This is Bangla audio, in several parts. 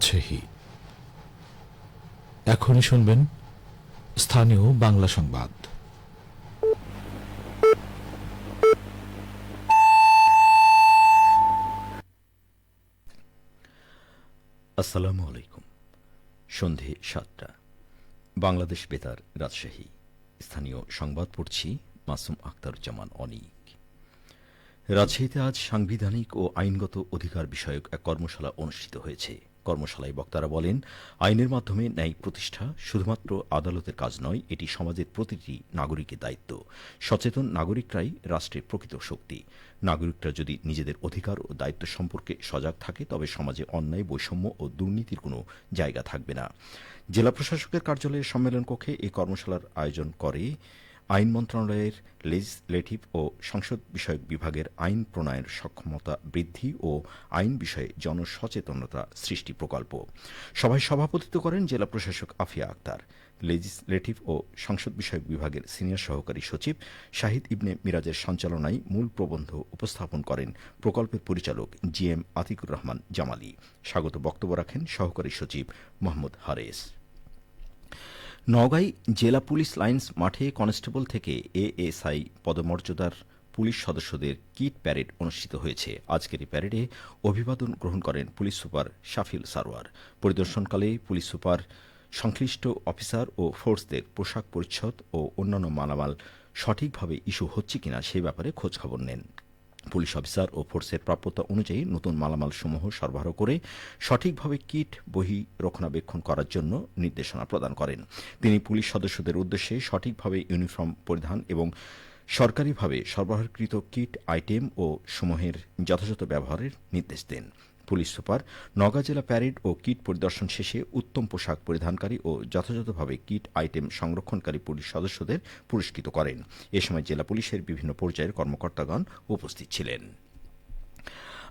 রাজশাহী। এখনই শুনবেন স্থানীয় বাংলা সংবাদ। আসসালামু আলাইকুম। সন্ধে সাতটা। বাংলাদেশ বেতার, রাজশাহী। স্থানীয় সংবাদ পড়ছি মাসুম আখতারুজ্জামান অনিক। রাজশাহীতে আজ সাংবিধানিক ও আইনগত অধিকার বিষয়ক এক কর্মশালা অনুষ্ঠিত হয়েছে। কর্মশালায় বক্তারা বলেন, আইনের মাধ্যমে ন্যায় প্রতিষ্ঠা শুধুমাত্র আদালতের কাজ নয়, এটি সমাজের প্রতিটি নাগরিকের দায়িত্ব। সচেতন নাগরিকরাই রাষ্ট্রের প্রকৃত শক্তি। নাগরিকরা যদি নিজেদের অধিকার ও দায়িত্ব সম্পর্কে সজাগ থাকে, তবে সমাজে অন্যায়, বৈষম্য ও দুর্নীতির কোনো জায়গা থাকবে না। জেলা প্রশাসকের কার্যালয়ের সম্মেলন কক্ষে এই কর্মশালার আয়োজন করে আইন মন্ত্রণালয়ের লেজিসলেটিভ ও সংসদ বিষয়ক বিভাগের আইন প্রণয়ন সক্ষমতা বৃদ্ধি ও আইন বিষয়ে জনসচেতনতা সৃষ্টি প্রকল্প। সভায় সভাপতিত্ব করেন জেলা প্রশাসক আফিয়া আক্তার। লেজিসলেটিভ ও সংসদ বিষয়ক বিভাগের সিনিয়র সহকারী সচিব শাহিদ ইবনে মিরাজের সঞ্চালনায় মূল প্রবন্ধ উপস্থাপন করেন প্রকল্পের পরিচালক জি এম আতিকুর রহমান জামালি। স্বাগত বক্তব্য রাখেন সহকারী সচিব মোহাম্মদ হারেস। নওগাঁই জেলা পুলিশ লাইন্স মাঠে কনস্টেবল থেকে এএসআই পদমর্যাদার পুলিশ সদস্যদের কিট প্যারেড অনুষ্ঠিত হয়েছে। আজকের এই প্যারেডে অভিবাদন গ্রহণ করেন পুলিশ সুপার শাফিল সারোয়ার। পরিদর্শনকালে পুলিশ সুপার, সংশ্লিষ্ট অফিসার ও ফোর্সদের পোশাক পরিচ্ছদ ও অন্যান্য মালামাল সঠিকভাবে ইস্যু হচ্ছে কিনা সে ব্যাপারে খোঁজখবর নেন। পুলিশ অফিসার ও ফোর্সের প্রাপ্যতা অনুযায়ী নতুন মালামাল সমূহ সরবরাহ করে সঠিকভাবে কিট, বহি রক্ষণাবেক্ষণ করার জন্য নির্দেশনা প্রদান করেন। তিনি পুলিশ সদস্যদের উদ্দেশ্যে সঠিকভাবে ইউনিফর্ম পরিধান এবং সরকারিভাবে সরবরাহকৃত কিট, আইটেম ও সমূহের যথাযথ ব্যবহারের নির্দেশ দেন। পুলিশ সুপার নগা জেলা প্যারেড ও কিট পরিদর্শন শেষে উত্তম পোশাক পরিধানকারী ও যথাযথভাবে কিট আইটেম সংরক্ষণকারী পুলিশ সদস্যদের পুরস্কৃত করেন। এ সময় জেলা পুলিশের বিভিন্ন পর্যায়ের কর্মকর্তাগণ উপস্থিত ছিলেন।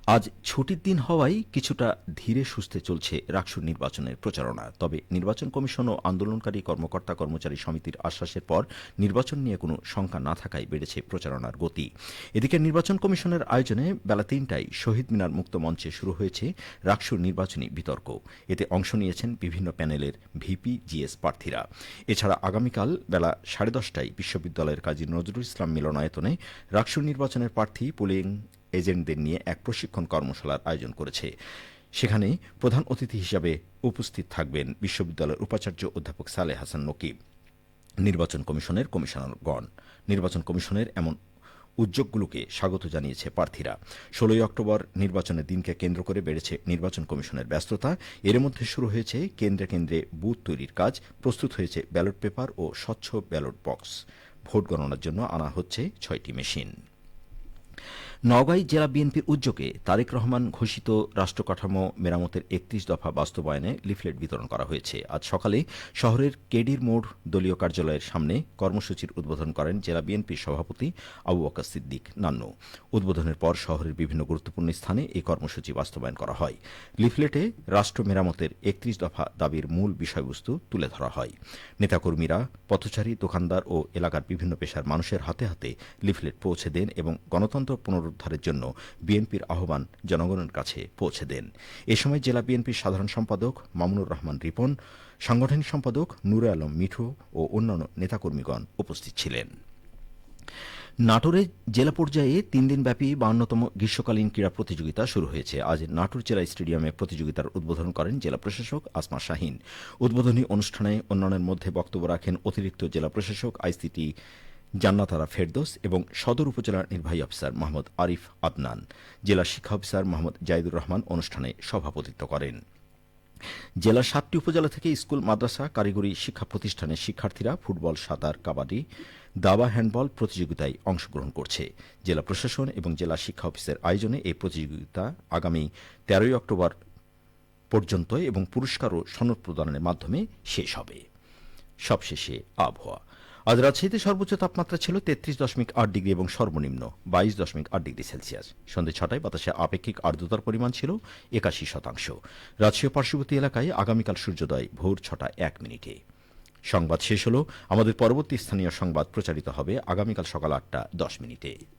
আজ ছুটির দিন হওয়ায় কিছুটা ধীরে সুস্থে চলছে রাকসুর নির্বাচনের প্রচারণা। তবে নির্বাচন কমিশন ও আন্দোলনকারী কর্মকর্তা কর্মচারী সমিতির আশ্বাসের পর নির্বাচন নিয়ে কোনো শঙ্কা না থাকায় বেড়েছে প্রচারণার গতি। এদিকে নির্বাচন কমিশনের আয়োজনে বেলা তিনটায় শহীদ মিনার মুক্ত মঞ্চে শুরু হয়েছে রাকসুর নির্বাচনী বিতর্ক। এতে অংশ নিয়েছেন বিভিন্ন প্যানেলের ভিপি, জিএস প্রার্থীরা। এছাড়া আগামীকাল বেলা সাড়ে দশটায় বিশ্ববিদ্যালয়ের কাজী নজরুল ইসলাম মিলনায়তনে রাকসুর নির্বাচনের প্রার্থী পুলিং এজেন্টদের নিয়ে এক প্রশিক্ষণ কর্মশালার আয়োজন করেছে। সেখানে প্রধান অতিথি হিসাবে উপস্থিত থাকবেন বিশ্ববিদ্যালয়ের উপাচার্য অধ্যাপক সালে হাসান নকিব, নির্বাচন কমিশনের কমিশনারগণ। নির্বাচন কমিশনের এমন উদ্যোগগুলোকে স্বাগত জানিয়েছে প্রার্থীরা। ষোলোই অক্টোবর নির্বাচনের দিনকে কেন্দ্র করে বেড়েছে নির্বাচন কমিশনের ব্যস্ততা। এর মধ্যে শুরু হয়েছে কেন্দ্রে কেন্দ্রে বুথ তৈরির কাজ, প্রস্তুত হয়েছে ব্যালট পেপার ও স্বচ্ছ ব্যালট বক্স। ভোট গণনার জন্য আনা হচ্ছে ছয়টি মেশিন। নওগাঁই জেলা বিএনপির উদ্যোগে তারেক রহমান ঘোষিত রাষ্ট্রকাঠামো মেরামতের একত্রিশ দফা বাস্তবায়নে লিফলেট বিতরণ করা হয়েছে। আজ সকালে শহরের কেডির মোড় দলীয় কার্যালয়ের সামনে কর্মসূচির উদ্বোধন করেন জেলা বিএনপির সভাপতি আবু বকা সিদ্দিক নান্নু। উদ্বোধনের পর শহরের বিভিন্ন গুরুত্বপূর্ণ স্থানে এই কর্মসূচি বাস্তবায়ন করা হয়। লিফলেটে রাষ্ট্র মেরামতের একত্রিশ দফা দাবির মূল বিষয়বস্তু তুলে ধরা হয়। নেতাকর্মীরা, পথচারী, দোকানদার ও এলাকার বিভিন্ন পেশার মানুষের হাতে হাতে লিফলেট পৌঁছে দেন এবং গণতন্ত্র পুনরুদ্ধারের জন্য বিএনপির আহ্বান জনগণের কাছে পৌঁছে দেন। এ সময় জেলা বিএনপির সাধারণ সম্পাদক মামুনুর রহমান রিপন, সাংগঠনিক সম্পাদক নুরে আলম মিঠু ও অন্যান্য নেতাকর্মীগণ উপস্থিত ছিলেন। নাটোরে জেলা পর্যায়ে তিন দিনব্যাপী বাউন্নতম গ্রীষ্মকালীন ক্রীড়া প্রতিযোগিতা শুরু হয়েছে। আজ নাটোর জেলা স্টেডিয়ামে প্রতিযোগিতার উদ্বোধন করেন জেলা প্রশাসক আসমা শাহিন। উদ্বোধনী অনুষ্ঠানে অন্যান্যের মধ্যে বক্তব্য রাখেন অতিরিক্ত জেলা প্রশাসক, আইসিটি জান্নাতারা ফেরদোস এবং সদর উপজেলার নির্বাহী অফিসার মোহাম্মদ আরিফ আদনান। জেলা শিক্ষা অফিসার মোহাম্মদ জাইদুর রহমান অনুষ্ঠানে সভাপতিত্ব করেন। জেলার সাতটি উপজেলা থেকে স্কুল, মাদ্রাসা, কারিগরি শিক্ষা প্রতিষ্ঠানের শিক্ষার্থীরা ফুটবল, সাঁতার, কাবাডি, দাবা, হ্যান্ডবল প্রতিযোগিতায় অংশগ্রহণ করছে। জেলা প্রশাসন এবং জেলা শিক্ষা অফিসের আয়োজনে এই প্রতিযোগিতা আগামী তেরোই অক্টোবর পর্যন্ত এবং পুরস্কার ও সনদ প্রদানের মাধ্যমে শেষ হবে। সবশেষে আবহাওয়া। আজ রাজশাহীতে সর্বোচ্চ তাপমাত্রা ছিল তেত্রিশ দশমিক আট ডিগ্রি এবং সর্বনিম্ন বাইশ দশমিক আট ডিগ্রি সেলসিয়াস। সন্ধ্যে ছটায় বাতাসে আপেক্ষিক আর্দ্রতার পরিমাণ ছিল একাশি শতাংশ। রাজশাহী পার্শ্ববর্তী এলাকায় আগামীকাল সূর্যোদয় ভোর ছটা এক মিনিটে। সংবাদ শেষ হল। আমাদের পরবর্তী স্থানীয় সংবাদ প্রচারিত হবে আগামীকাল সকাল আটটা দশ মিনিটে।